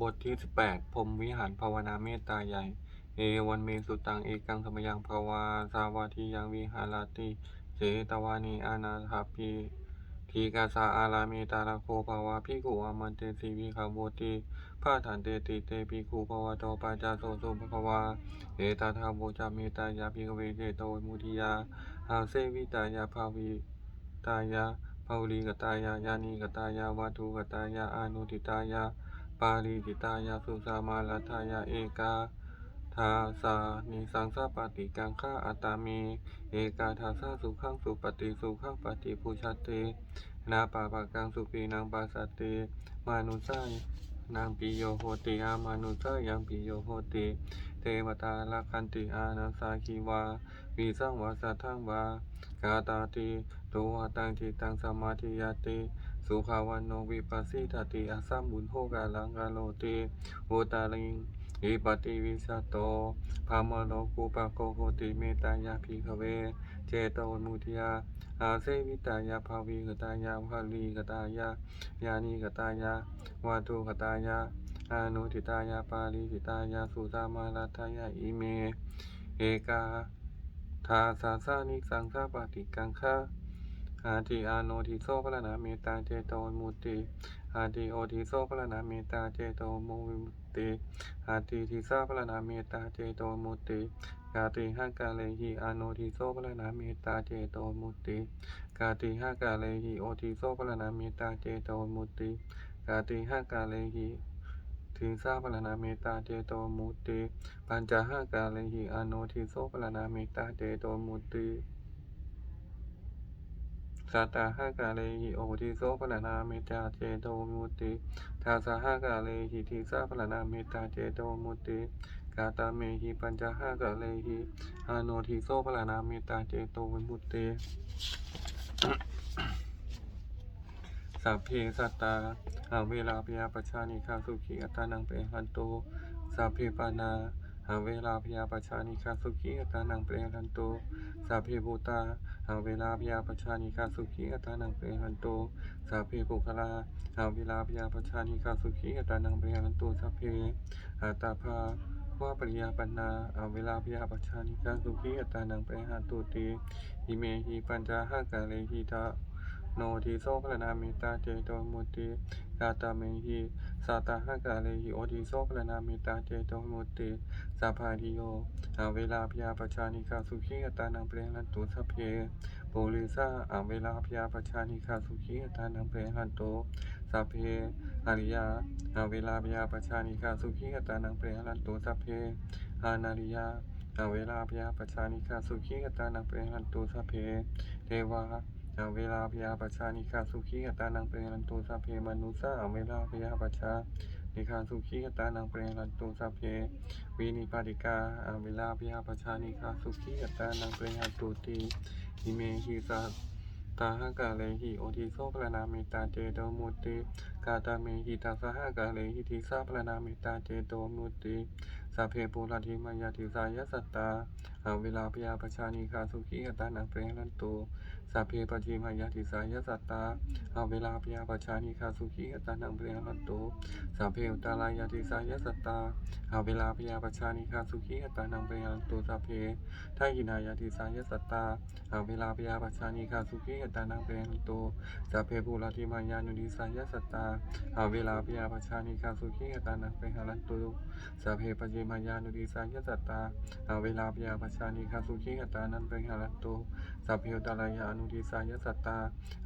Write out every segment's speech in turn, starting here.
บทที่ 18พรมวิหารภาวนาเมตตาใหญ่ เอวันเมสุตังเอกังสมยังภาวาสาวาทิยังวิหารติเจตวานีอานาถาปีทีกาสาอาราเมตาลาโคภาวาพิกุอามันเตสีวิขาโบติพาฐานเตติเตปิคูภาวะโตปาจาโสโสภควาเอตาทาโบจาเมตายาภิกเวเจโตมุทิยาหาเซวิตายาภาวิตายาภาวลีกตายายานีกตายาวัตุกตายาอานุติตายา ปาลีติตายาสุสามาลัทายาเอกาทาสานิสังสาปฏิกังฆาอัตตามีเอกาทาสาสุขังสุปฏิสุขังปฏิปุชตเตนาปาปะกังสุปีนังปาสตเตมานุสายนางปิโยโหติอามานุสายังปิโยโหติเทวตาลักันติอานาสาคีวาวิสังวาสัทังวากาตาติโตวตังจิตังสมาธิยาติ สุขาวันโนวิปัสสิทติอาสัมบุญโหกาลังกาโลติโวตาลิงอิปติวิสตโตภามโลกุปะโกโหติเมตายาภิกเว เจโตมุทิยาอาเซวิตายาภาวีกตายาภาลีกตายายานีกตายาวาตุกตายาอานุทิตายาปาลีทิตายาสุสามาลัทายาอิเม เอกาทาสาสานิสังสาปฏิกังฆา อาทิอาโนทิโสพระนาเมตตาเจโตมุติอาทิโอทิโสพระนาเมตตาเจโตมุติอาทิทิสาพระนาเมตตาเจโตมุติกาติหังกาเลหิอาโนทิโสพระนาเมตตาเจโตมุติกาติหังกาเลหิโอทิโสพระนาเมตตาเจโตมุติกาติหังกาเลหิทิสาพระนาเมตตาเจโตมุติปัญจหังกาเลหิอาโนทิโสพระนาเมตตาเจโตมุติ สัตตาหากาเลหิโอทิโสพลนาเมตตาเจโตมุติทาสาหากาเลหิทิสาพลนาเมตตาเจโตมุติกาตาเมหิปัญจหากาเลหิอาโนทิโสพลนาเมตตาเจโตมุติสัพเพสัตตาหาเวลาพยาปชานิคาสุขีอัตตานังเปหันโตสัพเพปานา หาเวลาพยาปชานิคาสุขีอัตานังเปหันโตสัพเพภูตาหาเวลาพยาปชานิคาสุขีอัตานังเปหันโตสัพเพปุคลาหาเวลาพยาปชานิคาสุขีอัตานังเปหันโตสัพเพอาตาภาวะปริยาปันนาอาเวลาพยาปชานิคาสุขีอัตานังเปรหันโตติหิเมหิปัญจาหากาเลหิทาโนทิโสพระนามิตาเจโตมุติกาตาเมหิ สาตาหากาเลหิโอทิโสพระนามิตาเจโตมุติสัพพาทิโยหาเวลาพยาปชานิคาสุขีอัตานังเปรหันตุสัพเพโปลิสาอาเวลาพยาปชานิคาสุขีอัตานังเปรหันโตสัพเพอริยาอาเวลาพยาปชานิคาสุขีอัตานังเปรหันโตสัพเพอานาริยาอาเวลาพยาปชานิคาสุขีอัตานังเปรหันโตสัพเพเทวา อาเวลาพยาปชานิคาสุขีอัตานังเปรหันโตสัพเพมนุสาอาเวลาพยาปชานิคาสุขีอัตานังเปรหันโตสัพเพวินิปาติกาเวลาพิหาปชานิคาสุขีอัตานังเปรหาตุติหิเมหิสัตตาหกาเลหิโอทิโสพระนามิตาเจโตมุติกาตาเมหิตาสหกาเลหิทิสาพระนามิตาเจโตมุติสัพเพปุราธิมายาติสายสัตตาเวลาพิหาปชานิคาสุขีอัตานังเปรหันตุ สัพเพปฏิมายาติสายสัตตาอาเวลาพิหาปชานิคาสุขีอัตานังเปรหันตุสัพเพอุตตารายาติสายสัตตาอาเวลาพยาปชานิคาสุขีอัตานังเปรยันตุสัพเพทายินายาติสายสัตตาอาเวลาพยาปชานิคาสุขีอัตานังเปรยันตุสัพเพภูราธิมายานุดิสายสัตตาอาเวลาพยาปชานิคาสุขีอัตานังเปรยันตุสัพเพปจิมายานุดิสายสัตตาอาเวลาพยาปชานิคาสุขีอัตานังเปรยันตุ สัพเพตตารายาอนุทิสายสัตตา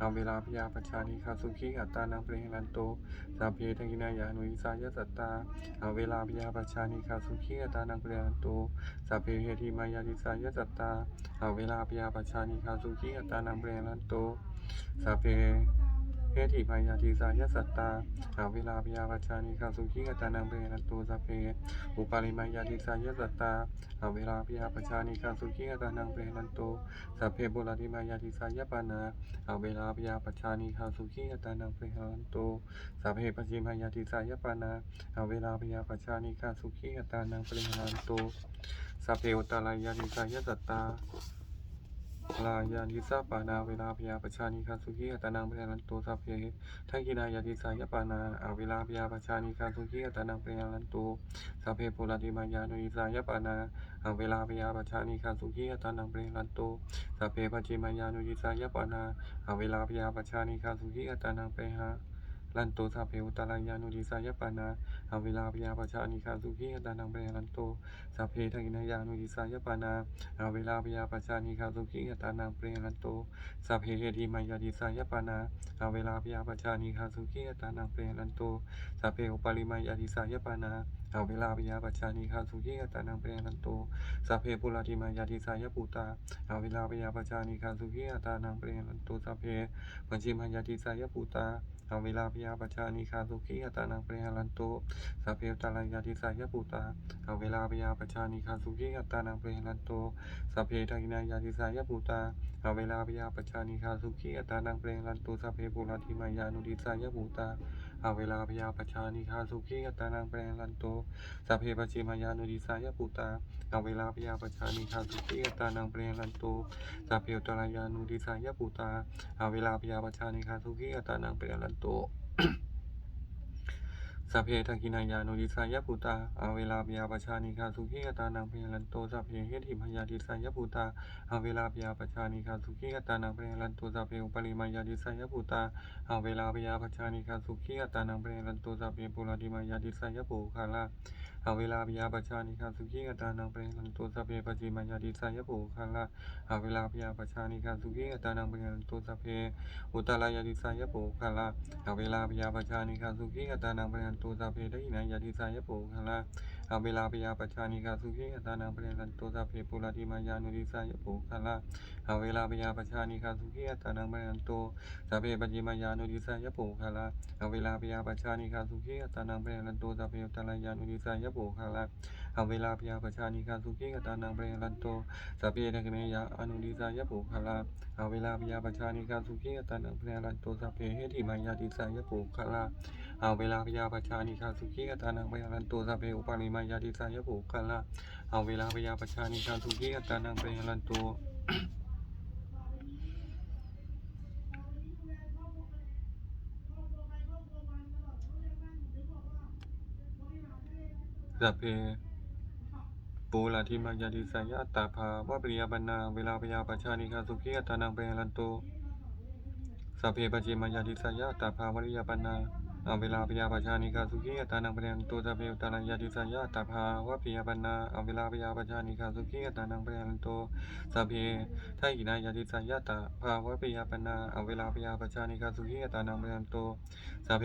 อาเวลาพยาปชานิคาสุขีอัตตานังเปยันโตสัพเพทังกินายาอนุทิสายสัตตาอาเวลาพยาปชานิคาสุขีอัตานังเปรนโตสัพเพเหติมายาติสายสัตตาอาเวลาพยาปชานิคาสุขีอัตานังเปรนโตสัพเพ เหติมายาติสายสัตตาอาเวลาพยาปชานิคาสุขีอัตานังเปรนตุสัพเพ อุปาลิมายาติสายสัตตาอาเวลาพยาปชานิคาสุขีอัตานังเปรนตุสัพเพบุราธิมายาติสายปานาอาเวลาพยาปชานิคาสุขีอัตานังเปรนตุสัพเพปจิมายาติสายปานาอาเวลาพยาปชานิคาสุขีอัตานังปริหารตุสัพเพอุตตรายานิสายสัตตา ลายานิสาปานาเวลาพยาปชานิคาสุขีอัตนังเปรลันโตสัพเพทักกินายาติสายปานาอเวลาพยาปชานิคาสุขีอัตนังเปรลันโตสัพเพปุรติมายานุอิสายปานาอเวลาพยาปชานิคาสุขีอัตนังเปรลันโตสัพเพปัจจิมายานุอิสายปานาอเวลาพยาปชานิคาสุขีอัตนังเปรหา ลันโตสัพเพอุตรายานุนิสายปานาอาเวลาพยาปชานิคาสุขีอัตานังเปรลันโตสัพเพทักกินายานุนิสายปานาอาเวลาพยาปชานิคาสุขิยตานังเปรนันโตสัพเพเหติมายาติสายปานาอาเวลาพยาปชานิคาสุขิยตานังเปรนันโตสัพเพอุปาลิมายาติสายปานาอาเวลาพยาปชานิคาสุขิยตานังเปรนันโตสัพเพปุราติมายาติสายปุตาอาเวลาพยาปชานิคาสุขิยตานังเปรันโตสัพเพปัญจิมายาติสายปุตา อาเวลาพยาปชานิคาสุขิยตานังเปรนันโตสัพเพตาลายาติสายปุตตาอาเวลาพยาปชานิคาสุขิยตานังเปรนันโตสัพเพทักินายาติสายปูตาอาเวลาพยาปชานิคาสุขีอัตานังเปรหลันตุสัพเพปุราธิมายานุติสายปูตา อาเวลาพยาปชานิคาสุขีอัตานังเปรงลันโตสัพเพปชิมายานุดิสายปูตาอาเวลาพยาปชานิคาสุขีอัตานังเปรงลันโตสัพเพอตรายานุดิสายปูตาอาเวลาพยาปชานิคาสุขีอัตานังเปรงลันโต สัพเพทักกินายานุดิสายปุตตาอาเวลาปยาปชานิคาสุขีกตานังเพรันโตสัพเพเหติมายาดิสายปุตตาอาเวลาปยาปชานิคาสุขีกตานังเพรันโตสัพเพอุปริมายาดิสายปุตตาอาเวลาปยาปชานิคาสุขีกตานังเพรันโตสัพเพปุราติมายาดิสายปุคาลา อาเวลาปยาปชานิคาสุขีอัตานังเปรันโตสัพเพปจิมายาดิสายปุคาละอาเวลาปยาปชานิคาสุขีอัตานังเปรันโตสัพเพอุตรายาดิสายปุคาละอาเวลาพยาปชานิคาสุขีอัตานังเปริยันโตสัพเพได้ยินายาดิสายโปคัลละ อาเวลาพยาปชานิคาสุขีกตานังปริยันโตสัพเพปุราติมายานุริสายโปคัลลาอาเวลาพยาปชานิคาสุขีกตานังปริยันโตสัพเพปจิมายานุริสายโปคัลลาอาเวลาพยาปชานิคาสุขีกตานังปริยันโตสัพเพอุตรายานุริสายโปคัลลาอาเวลาพยาปชานิคาสุขีกตานังปริยันโตสัพเพเทกเนยาอนุริสายโปคัลลาอาเวลาพยาปชานิกาสุขีอัตานังพระลันโตสัพเพเหติมายาติสายปุคละ อาเวลาพยาปชานิกาสุขีอัตานังพระลันโตสัพเพอุปาลิมายาติสายปุคละอาเวลาพยาปชานิกาสุขีอัตานังพระลันโตสัพเพปูลาธิมายาติสายตาภาวะปริยาปนาเวลาพยาปชานิกาสุขีอัตานังพระลันโตสัพเพปจิมายาติสายะตาภาวะริยปันนา อเวลาปยาปชานิกาสุขียตานังเปรียนโตสัพเพอุตารายาติสายะตาภาวะปิยปันนาอเวลาปยาปชานิกาสุขียตานังเปรียนโตสัพเพทัยกินายาติสายะตาภาวะปิยปันนาอเวลาปยาปชานิกาสุขียตานังเปรียนโตสัพเพ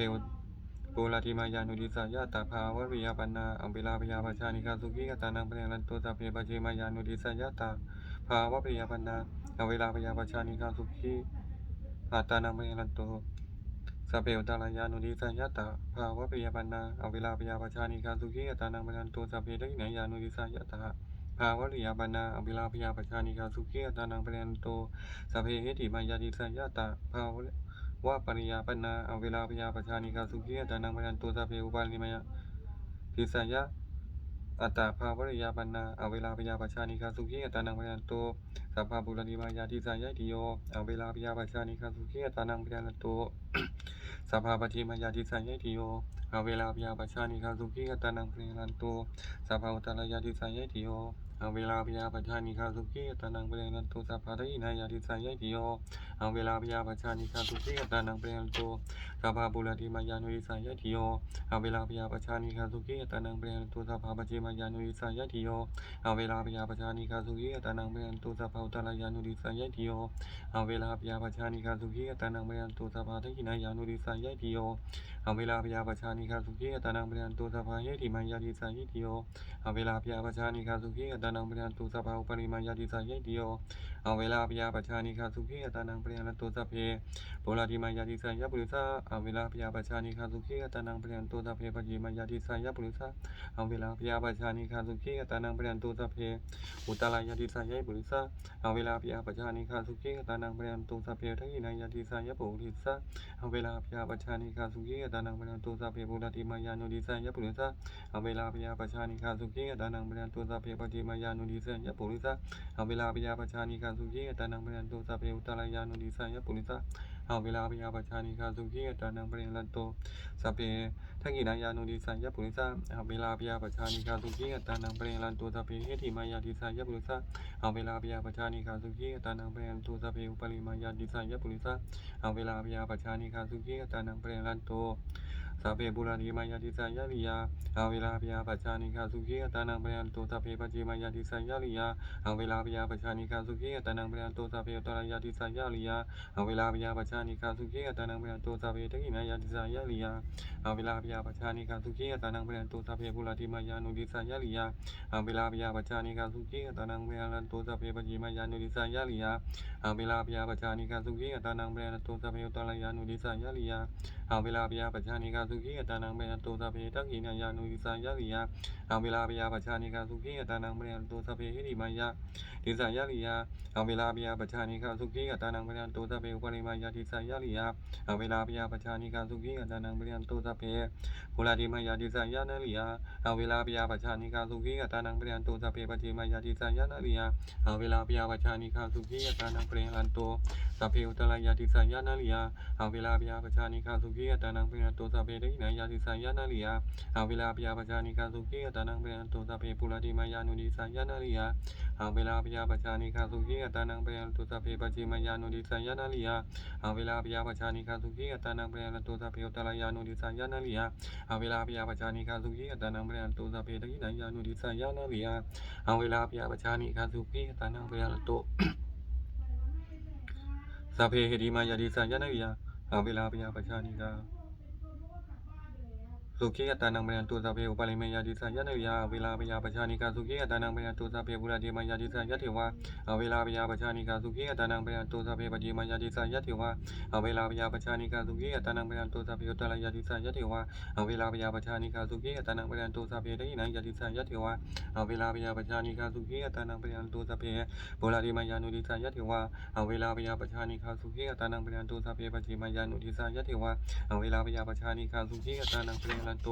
ปุราธิมายานุดิสายะตาภาวะปิยปันนาอเวลาปยาปชานิกาสุขียตานังเปรียนโตสัพเพปจิมายานุดิสายะตาภาวะปิยปันนาอเวลาปยาปชานิกาสุขีอาตานังเมรันโต สัพเพตารายานุดิสายะตาภาวะปิยปันนาอเวลาปิยาปชานิกาสุขีอาตานังเมรันโตสัพเพทินายานุดิสายะตาภาวะริยปันนาอเวลาปิยาปชานิกาสุขีอาตานังเมรันโตสัพเพเหติมายาดิสายะตาภาวะวะปริยปันนาอเวลาปิยาปชานิกาสุขีอาตานังเมรันโตสัพเพอุปาลิมายาดิสายะอัตตาภาวริยาปันนาอเวลาปยาปชานิคาสุขีอัตานังพยันโตสัพพะบุรณิมายาติสายะติโยอเวลาปยาปชานิคาสุขีอัตานังพยันโต สภาปฏิมายาติสัยติโยอเวลาพยาปชานิคาสุขีกตตานังเพยันโตสัพพะอุตตรายาติสัยติโย อเวลาปยาปชานิคาสุขีอัตตานังพยันโตสัพพะทินายาติสายะติโยอเวลาปยาปชานิคาสุขีอัตตานังพยันโตสัพพะบุรณิมายานุติสายะติโยอาเวลาปยาปชานิคาสุขีอัตานังเปรียนตุสัพพะปจิมายานุริสายะติโยอาเวลาปยาปชานิคาสุขีอัตานังเปรียนตุสัพพะอุตรายานุริสายะติโยอาเวลาปยาปชานิคาสุขีอัตานังเปรียนตุสัพพะทินายานุริสายะติโยอาเวลาปยาปชานิคาสุขีอัตานังเปรียนตุสัพพะเยติมายาติสายะติโยอาเวลาปยาปชานิคาสุขีอัตานังเปรียนตุสัพพะอุปริมายาติสายะติโยอาเวลาปยาปชานิคาสุขีอัตานังเปรียนตุสัพเพโพลาติมายาติสายะปุริสาเอาเวลาปยาปชานิคาสุขีอัตานังเปรียนตุสัพเพปจิมายาติสายะปุริสาเอาเวลาปยาปชานิคาสุขีอัตานังเปรียนตุสัพเพอุตตรายาติสายะปุริสาเอาเวลาปยาปชานิคาสุขีอัตานังเปรียนตุสัพเพทักขินายาติสายะปุริสาเอาเวลาปยาปชานิคาสุขีอัตานังเปรียนตุสัพเพบุรติมายาโนุดิสัยยปุริสะอาเวลาปยาปชานิคาสุขีอัตานังปยันตุสัพเพปฏิมายานุดิสัยยะปุริสะอเวลาปยาปชานิคาสุขีอัตานังปยันตุสัพเพอุตตรายานุดิสัยยะปุริสะอเวลาปยาปชานิคาสุขีอัตานังปยันตุสัพเพทักกินายานุดิสัยยะปุริสะอเวลาปยาปชานิคาสุขีอัตานังปยันตุสัพเพเหติมายาดิสัยยะปุริสะอเวลาปยาปชานิคาสุขีอัตานังปยันตุสัพเพอุปริมายาดิสัยยะปุริสะ สัพเพบุราณีมายาติสายาลียาอาเวลาพยาปัจจานิกาสุขีตานังปยันโตตาพเพปัจจิมายาติสายาลียาอาเวลาพยาปัจจานิกาสุขีตานังปยันโตสัพเพตรายาติสายาลียาอาเวลาพยาปัจจานิกาสุขีตานังปยันโตสัพเพตกินายาติสายาลียาอาเวลาพยาปัจจานิกาสุขีตานังปยันโตสัพเพบุราณีมายานุดิสายาลียาอาเวลาพยาปัจจานิกาสุขีตานังปยันโตสัเพปัจจมายานุติสายาลิยาอาเวลาพยาปัจจานิคาสุขีตานังปยันโตสัเพตรายานุดิสายาลียาอาเวลาพยาปัจจานิกาสุสุขีอัตานังเปนันโตสัพเพทักขีนัญญานุวิสายะริยาอังเวลาปยาปัจจานิกาสุขีอัตานังเปนันโตสัพเพหิริมายะทิสายะริยาอังเวลาปยาปัจจานิกาสุขีอัตานังเปนันโตสัพเพอุปริมายะทิสายะริยาอังเวลาปยาปัจจานิกาสุขีอัตานังเปนันโตสัพเพภุลาดิมายาทิสายะนริยาอังเวลาปยาปัจจานิกาสุขีอัตานังเปนันโตสัพเพปฏิมายาทิสายะนริยาอังเวลาปยาปัจจานิกาสุขีอัตานังเปนันโตสัพเพอุตรายาทิสายะนริยาอังเวลาปยาปัจจานิกาสุขีตานังเปนันสัพเพဒိနယာတိသယနာလိယအဝိလာဗျာပချာနိခသုခိယတနံပိယတောသဗ္ဗေပုလတိမယာနုဒီသယနာလိယအဝိလာဗျာပချာနိခသုခိယတနံပိယတောသဗ္ဗေပတိမယာနုဒီသယနာလိယအဝိလာဗျာပချာနိခသုခိယတနံပိယတောသဗ္ဗေဥတ္တလယာနုဒီသယနာလိယအဝိလာဗျာပချာနိခသုခိယတနံပိယတောသဗ္ဗေဒိနယာနုဒီသယနာလိယအဝိလာဗျာပချာနိခသုခိယတနံပိယတော သဗ္ဗေဟိရိမယတိသယနယအဝိလာပယပချာနိကာ สุขีอัตานังเปยันตุสัพเปอุปาลิเมยาติสายะเนยาเวลาปยาปชานิกาสุขีอัตานังเปยันตุสัพเปบุราเทมายาติสายะเทวาเวลาปยาปชานิกาสุขีอัตานังเปยันตุสัพเปปฏิมายาติสายะเทวาเวลาปยาปชานิกาสุขีอัตานังเปยันตุสัพเปอุตระยาติสายะเทวาเวลาปยาปชานิกาสุขีอัตานังเปยันตุสัพเปได้นังยาติสายะเทวาเวลาปยาปชานิกาสุขีอัตานังเปยันตุสัพเพบุราเทมายานุติสายะเทวาเวลาปยาปชานิกาสุขียตานังเปยันตุสัพเพปฏิมายานุติสายะเทวาเวลาปยาปชานิกาสุขียตานังเปยันลันโต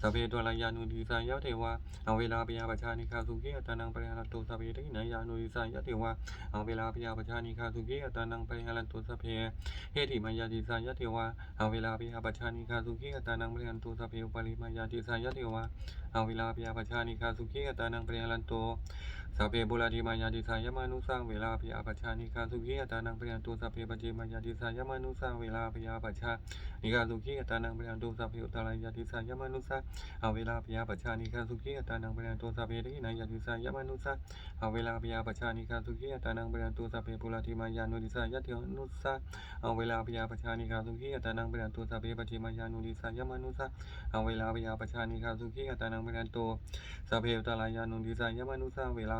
สัพเพตวลายานุทิสายะเทวาเอาเวลาปยาปชานิคาสุขีอัตานังปริหารันโตสัพเพทินายานุทิสายะเทวาเอาเวลาปยาปชานิคาสุขีอัตานังปริหารันโตสัพเพเฮติมายาติสายะเทวาเอาเวลาปยาปชานิคาสุขีอัตานังปริหารันโตสัพอุปริมายาติสายะเทวาเอาเวลาปยาปชานิคาสุขีอัตานังปริหารันโต สัพเพบุราธิมายาติสายมานุสังเวลาพยาปชชานิคาสุขีอัตานังปยันตุสัพเพปเจมายาติสายมานุสังเวลาพยาปชชานิคาสุขีอัตานังปยันตุสัพเพอุตารายาติสายมานุสังเอาเวลาพยาปชชานิคาสุขีอัตานังปยันตุสัพเพทินยาติสายมานุสังเอาเวลาพยาปชชานิคาสุขีอัตานังปยันตุสัพเพบุราธิมายานุติสายาตินุสังเอาเวลาพยาปชชานิคาสุขีอัตานังปยันตุสัพเพปเจมายานุติสายมานุสังเอาเวลาพยาปชชานิคาสุขีอัตานังปยันตุสัพเพอุตารายานุติสายมานุสังเวลา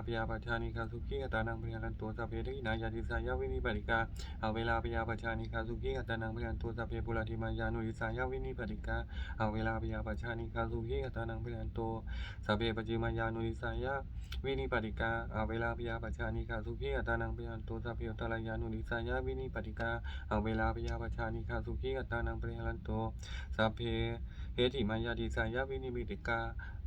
าพยาปัญชานิคาสุขีกตานังปริยันตัวสัพเพทินายาติสายาวินิปติกาเอาเวลาพยาปัญชานิคาสุขีกตานังปริยันตัวสัพเพปุราธิมายานุริสายาวินิปติกาเอาเวลาพยาปัญชานิคาสุขีกตานังปริยันตัวสัพเพปจิมายานุริสายาวินิปติกาเอาเวลาพยาปัญชานิคาสุขีกตานังปริยันตัวสัพเพอตลายานุริสายาวินิปติกาเอาเวลาพยาปัญชานิคาสุขีกตานังปริยันตัวสัพเพ ติมายาดิสายวินิบิติกา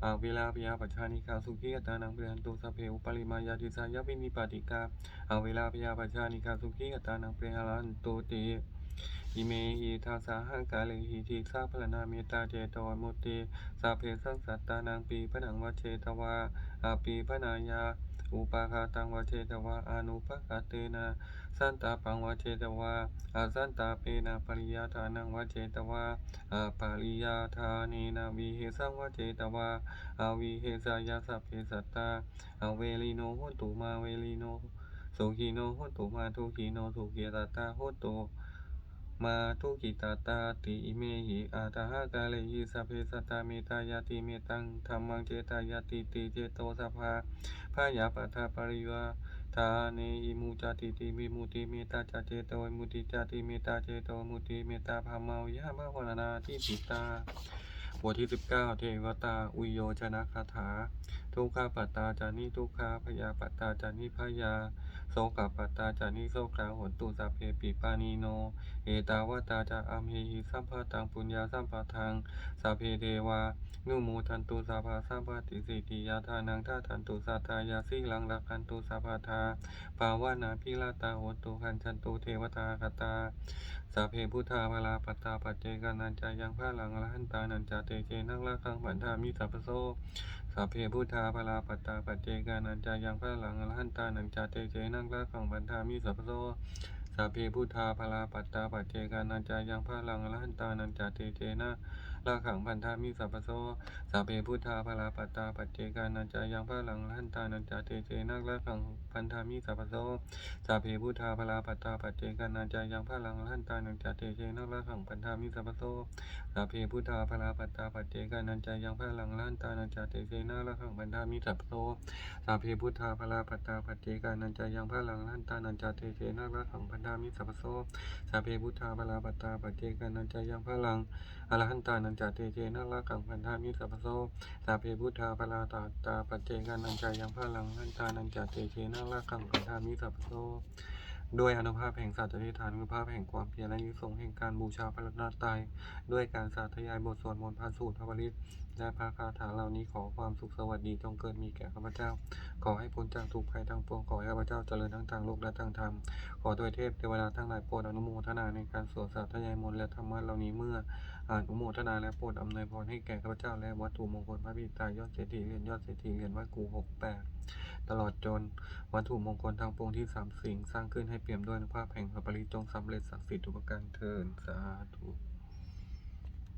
อาเวลาพยาปชานิกาสุขีอัตานังเปรันตุสเพอุปริมายาดิสายวินิปติกาอาเวลาพยาปชานิกาสุขีอัตานังเปรหันตุติอิเมหิทาสาหังกาเลหิทิสาพลนาเมตตาเจตวมุติสาเพสังสัตตานังปีพระนังวัเชตวาอาปีพระนายา อุปาคาตังวเทตวาอนุปกาเตนะสันตาปังวเทตวาอาสันตาเปนะปริยาทานังวเทตวาอาปริยาทานีนาวิเหสังวเทตวาอาวิเหสายาสัพเพสัตตาอาเวลิโนหุตุมาเวลิโนสุขีโนหุตุมาทุขีโนสุขีตัตตาหุตุ มาทุกิตาตาติเมหิอาตาหากาเลหิสัพเพสตาเมตายาติเมตังธรรมังเจตายาติติเจโตสัพพะพายาปัฏฐปริวาทาเนอิมุจติติวิมุติเมตาจเจโตมุติจติเมตาเจโตมุติเมตาภามาวิหาภาวนาทิปิตาบทที่สิบเก้าเทวตา อุโยชนะคาถา ทุกขาปัตตาจานิทุกขาพยาปัตตาจานิพยา โสกปัตตาจานิโสกาหนตุสัพเพปิปานีโน เอตาวตาจาอัมเหหิสัมภะตังปุญญาสัมปะทังสัพเพเทวา นุโมทันตุสัพพะสัมปติสิทิยาทานังท่าทันตุสัทายาสิลังรักขันตุสัพพทาภาวนาพิลาตาโหตุขันชันตุเทวตาคตาสัพเพพุทธาภลาปัตตาปัจเจกานันจายังพระหลังอรหันตานันจาเตเจนักละคังปันธามิสัพพโส สัพเพพุทธาภลาปัตตาปัจเจกานัญจายังพระหลังอรหันตานัญจาเตเจนังละขังบันทามิสัพโสสัพเพพุทธาภลาปัตตาปัจเจกานัญจายังพระหลังอรหันตานัญจาเตเจนะ ละขังพันธามิสัพพโสสัพเพพุทธาภลาปัตตาปัจเจกานันจายังพระหลังอรหันตานันจาเตเจนะละขังพันธามิสัพพโสสัพเพพุทธาภลาปัตตาปัจเจกานันจายังพระหลังอรหันตานันจาเตเจนะละขังพันธามิสัพพโสสัพเพพุทธาภลาปัตตาปัจเจกานันจายังพระหลังอรหันตานันจาเตเจนะละขังพันธามิสัพพโสสัพเพพุทธาภลาปัตตาปัจเจกานันจายังพระหลังลันตานันจาเตเจนะระขังพันธามิสัพพโสสัพเพพุทธาภลาปัตตาปัจเจกานันจายังพระหลังอรหันตานันจาเตเจนะระขังพันธามิสัพโสสัพเพพุทธาภลาตาตาปัจเจกานันจายังพระลังลันตานันจาเตเจนะระขังพันธามิสัพโสด้วยอนุภาพแห่งสัจจะฐานอนุภาพแห่งความเพียรและนิสงส์แห่งการบูชาพระรัตนตรัยด้วยการสาธยายบทสวดมนต์พระสูตรพระบริตและพระคาถาเหล่านี้ขอความสุขสวัสดีจงเกิดมีแก่ข้าพเจ้า ขอให้พ้นจากทุกภัยทั้งปวงขอให้ข้าพเจ้าเจริญทั้งทางโลกและทางธรรมขอโดยเทพเทวดาทั้งหลายโปรดอนุโมทนาในการสวดสาธยายมนต์และธรรมะเหล่านี้เมื่อ อานุโมทนาและโปรดอำนวยพรให้แก่ข้าพเจ้าและวัตถุมงคลพระบิดายอดเศรษฐีเหรียญยอดเศรษฐีเหรียญวัดกูหกแปดตลอดจนวัตถุมงคลทางปวงที่สามสิ่งสร้างขึ้นให้เปี่ยมด้วยอนุภาพแห่งพระปริจงสำเร็จศักดิ์สิทธิ์ทุกประการเทินสาธุ